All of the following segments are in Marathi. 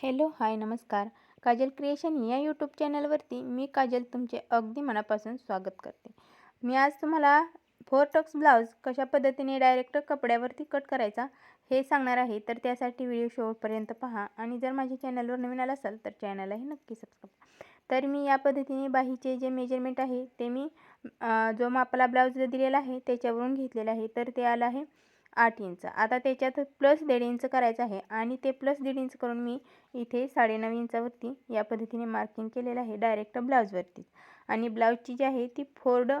हॅलो हाय नमस्कार. काजल क्रिएशन या यूट्यूब चॅनलवरती मी काजल तुमचे अगदी मनापासून स्वागत करते. मी आज तुम्हाला फोर टक्स ब्लाऊज कशा पद्धतीने डायरेक्ट कपड्यावरती कट करायचा हे सांगणार आहे. तर त्यासाठी व्हिडिओ शेवटपर्यंत पहा आणि जर माझ्या चॅनलवर नवीन आला असाल तर चॅनलही नक्की सबस्क्राईब तर मी या पद्धतीने बाहीचे जे मेजरमेंट आहे ते मी जो मापाला ब्लाऊज दिलेला आहे त्याच्यावरून घेतलेला आहे. तर ते आलं आहे आठ इंच. आता त्याच्यात प्लस दीड इंच करायचं आहे आणि ते प्लस दीड इंच करून मी इथे साडेनऊ इंचावरती या पद्धतीने मार्किंग केलेलं आहे डायरेक्ट ब्लाऊजवरती आणि ब्लाऊजची जी आहे ती फोर्ड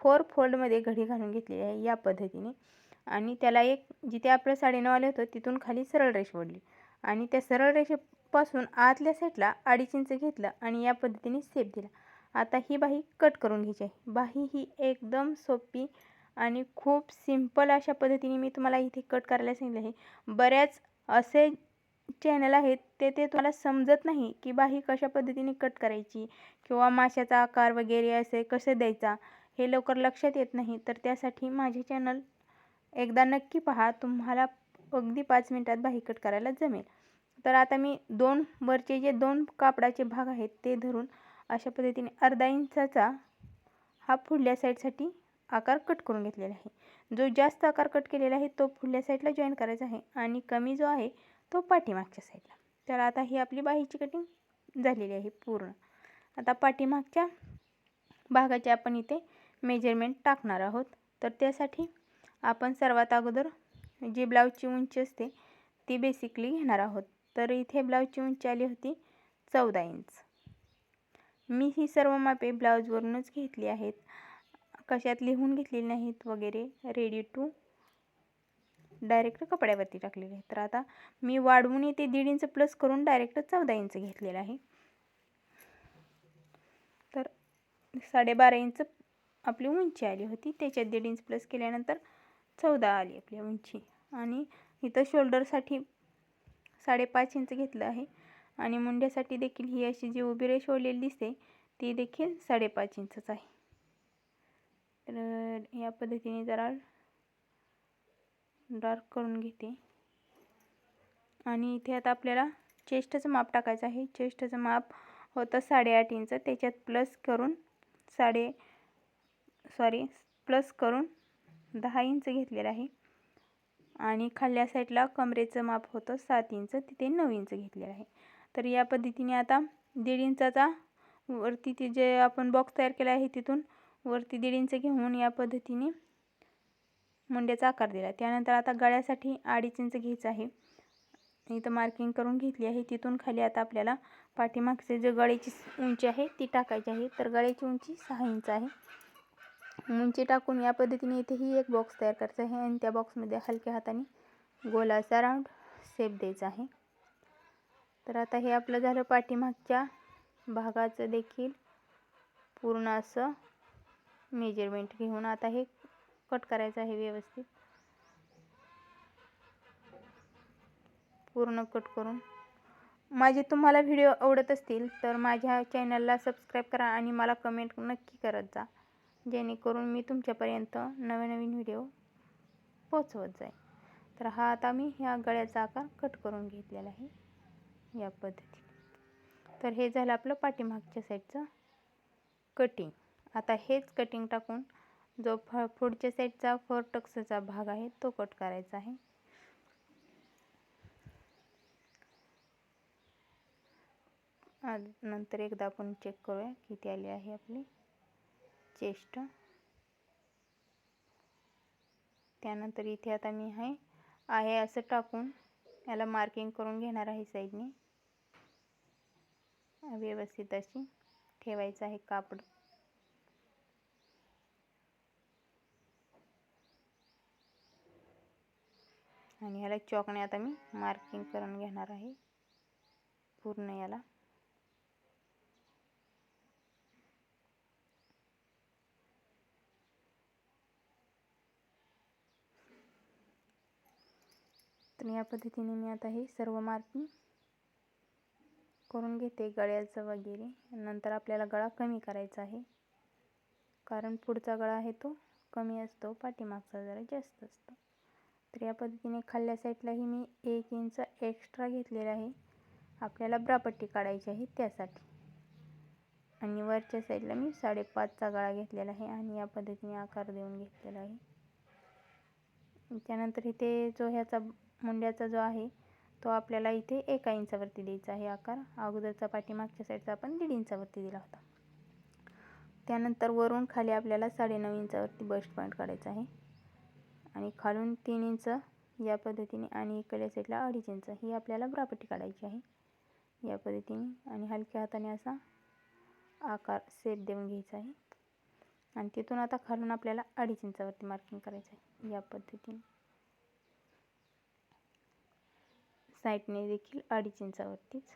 फोर फोल्डमध्ये घडी घालून घेतलेली आहे या पद्धतीने. आणि त्याला एक जिथे आपलं साडेनऊ आलं होतं तिथून खाली सरळ रेष ओढली. आणि त्या सरळ रेषेपासून आतल्या सेटला अडीच इंच घेतलं आणि या पद्धतीने सेप दिला. आता ही बाही कट करून घ्यायची आहे. बाही ही एकदम सोपी आणि खूप सिंपल अशा पद्धतीने मी तुम्हाला इथे कट करायला सांगितलं आहे. बऱ्याच असे चॅनल आहेत ते ते तुम्हाला समजत नाही की बा ही कशा पद्धतीने कट करायची किंवा माशाचा आकार वगैरे असे कसे द्यायचा हे लवकर लक्षात येत नाही. तर त्यासाठी माझे चॅनल एकदा नक्की पहा तुम्हाला अगदी पाच मिनटात बाही कट करायला जमेल. तर आता मी दोन वरचे जे दोन कापडाचे भाग आहेत ते धरून अशा पद्धतीने अर्धा इंचाचा हा पुढल्या साईडसाठी आकार कट करून घेतलेला आहे. जो जास्त आकार कट केलेला आहे तो पुढल्या साईडला जॉईन करायचा आहे आणि कमी जो आहे तो पाठीमागच्या साईडला तर आता ही आपली बाहीची कटिंग झालेली आहे पूर्ण. आता पाठीमागच्या भागाचे आपण इथे मेजरमेंट टाकणार आहोत. तर त्यासाठी आपण सर्वात अगोदर जी ब्लाऊजची उंची असते ती बेसिकली घेणार आहोत. तर इथे ब्लाऊजची उंची आली होती चौदा इंच मी ही सर्व मापे ब्लाऊजवरूनच घेतली आहेत. कशात लिहून घेतलेले नाहीत वगैरे रेडी टू डायरेक्ट कपड्यावरती टाकलेले आहे तर आता मी वाढवून येते दीड इंच प्लस करून डायरेक्ट चौदा इंच घेतलेलं आहे. तर साडेबारा इंच आपली उंची आली होती. त्याच्यात दीड इंच प्लस केल्यानंतर चौदा आली आपली उंची. आणि इथं शोल्डरसाठी साडेपाच इंच घेतलं आहे. आणि मुंड्यासाठी देखील ही अशी जी उभी रेष ओढलेली दिसते ती देखील साडेपाच इंचच आहे. तर या पद्धतीने जरा डार्क करून घेते. आणि इथे आता आपल्याला चेस्टचं माप टाकायचं आहे. चेस्टचं माप होतं साडेआठ इंच. त्याच्यात प्लस करून साडे सॉरी प्लस करून दहा इंच घेतलेलं आहे. आणि खाल्ल्या साईडला कमरेचं माप होतं सात इंच. तिथे नऊ इंच घेतलेलं आहे. तर या पद्धतीने आता दीड इंचाचा वरती ती जे आपण बॉक्स तयार केला आहे तिथून वरती दीड इंच घेऊन या पद्धतीने मुंड्याचा आकार दिला. त्यानंतर आता गळ्यासाठी अडीच इंच घ्यायचं आहे. इथं मार्किंग करून घेतली आहे. तिथून खाली आता आपल्याला पाठीमागचे जे गळ्याची उंची आहे ती टाकायची आहे. तर गळ्याची उंची सहा इंच आहे. उंची टाकून या पद्धतीने इथेही एक बॉक्स तयार करायचा आहे आणि त्या बॉक्समध्ये हलक्या हाताने गोलाचा राऊंड शेप द्यायचा आहे. तर आता हे आपलं झालं पाठीमागच्या भागाचं देखील पूर्ण असं मेजरमेंट घेऊन आता हे कट करायचं आहे व्यवस्थित. पूर्ण कट करून. माझे तुम्हाला व्हिडिओ आवडत असतील तर माझ्या चॅनलला सबस्क्राईब करा आणि मला कमेंट नक्की करत जा. जेणेकरून मी तुमच्यापर्यंत नवीन नवीन व्हिडिओ पोचवत जाईल तर हा आता मी ह्या गळ्याचा आकार कट करून घेतलेला आहे या पद्धतीने. तर हे झालं आपलं पाठीमागच्या साईडचं कटिंग आता हेच कटिंग टाकून जो फ पुढच्या साईडचा फोर टक्सचा भाग आहे तो कट करायचा आहे. नंतर एकदा आपण चेक करूया किती आली आहे आपली चेस्ट त्यानंतर इथे आता मी आहे आहे असं टाकून याला मार्किंग करून घेणार आहे साईडने व्यवस्थित अशी ठेवायचं आहे कापड. आणि ह्याला चॉकने आता मी मार्किंग करून घेणार आहे. पूर्ण याला. तर या पद्धतीने मी आता हे सर्व मार्किंग करून घेते गळ्याचं वगैरे. नंतर आपल्याला गळा कमी करायचा आहे. कारण पुढचा गळा आहे तो कमी असतो पाठीमागचा जरा जास्त असतो. तर या पद्धतीने खाल्ल्या साईडलाही मी एक इंच एक्स्ट्रा घेतलेला आहे. आपल्याला ब्रापट्टी काढायची आहे त्यासाठी. आणि वरच्या साईडला मी साडेपाचचा गळा घेतलेला आहे आणि या पद्धतीने आकार देऊन घेतलेला आहे. त्यानंतर इथे जो ह्याचा मुंड्याचा जो आहे तो आपल्याला इथे एका इंचावरती द्यायचा आहे आकार. अगोदरचा पाठीमागच्या साईडचा आपण दीड इंचावरती दिला होता. त्यानंतर वरून खाली आपल्याला साडेनऊ इंचावरती बस्ट पॉईंट काढायचा आहे. आणि खालून तीन इंच या पद्धतीने आणि इकडल्या साईडला अडीच इंच. ही आपल्याला ब्रापट्टी काढायची आहे. या पद्धतीने आणि हलक्या हाताने असा आकार सेप देऊन घ्यायचा आहे. आणि तिथून आता खालून आपल्याला अडीच इंचावरती मार्किंग करायचं आहे. या पद्धतीने. साईडने देखील अडीच इंचावरतीच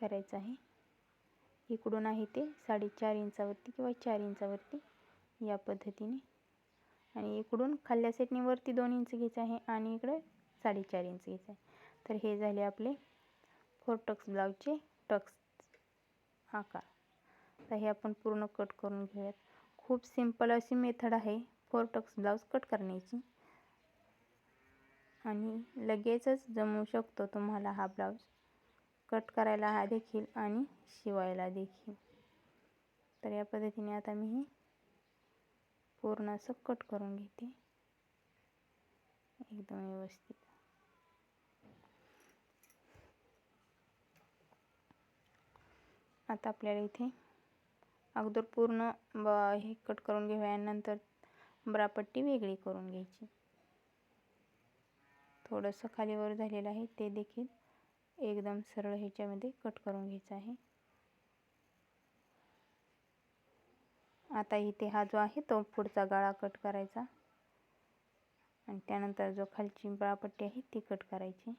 करायचं आहे. इकडून आहे ते साडेचार इंचावरती किंवा चार इंचावरती या पद्धतीने. आणि इकडून खाल्ल्या सेटनी वरती दोन इंच घ्यायचं आहे आणि इकडे साडेचार इंच घ्यायचं आहे. तर हे झाले आपले फोर टक्स ब्लाऊजचे टक्स आकार. तर हे आपण पूर्ण कट करून घेऊयात. खूप सिंपल अशी मेथड आहे फोर टक्स ब्लाऊज कट करण्याची. आणि लगेचच जमू शकतो तुम्हाला हा ब्लाऊज. कट करायला हा देखील आणि शिवायला देखील. तर या पद्धतीने आता मी हे पूर्ण असं कट करून घेते. एकदम व्यवस्थित. आता आपल्याला इथे अगोदर पूर्ण ब हे कट करून घेऊया नंतर ब्रापट्टी वेगळी करून घ्यायची. थोडंसं खालीवर झालेलं आहे ते देखील एकदम सरळ ह्याच्यामध्ये कट करून घ्यायचं आहे. आता इथे हा जो आहे तो पुढचा गाळा कट करायचा. आणि त्यानंतर जो खालची ब्रापट्टी आहे ती कट करायची.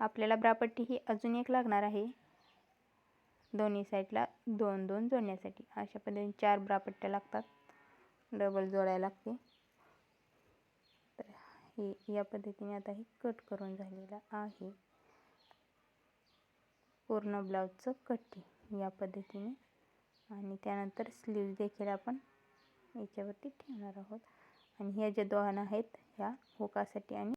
आपल्याला ब्रापट्टी ही अजून एक लागणार आहे. दोन्ही साईडला दोन दोन जोडण्यासाठी. अशा पद्धतीने चार ब्रापट्ट्या लागतात. डबल जोडायला लागते. तर हे या पद्धतीने आता हे कट करून झालेलं आहे. पूर्ण ब्लाऊजचं कटिंग या पद्धतीने. आणि त्यानंतर स्लीव देखील आपण याच्यावरती ठेवणार आहोत. आणि ह्या ज्या दोन आहेत ह्या हुकासाठी आणि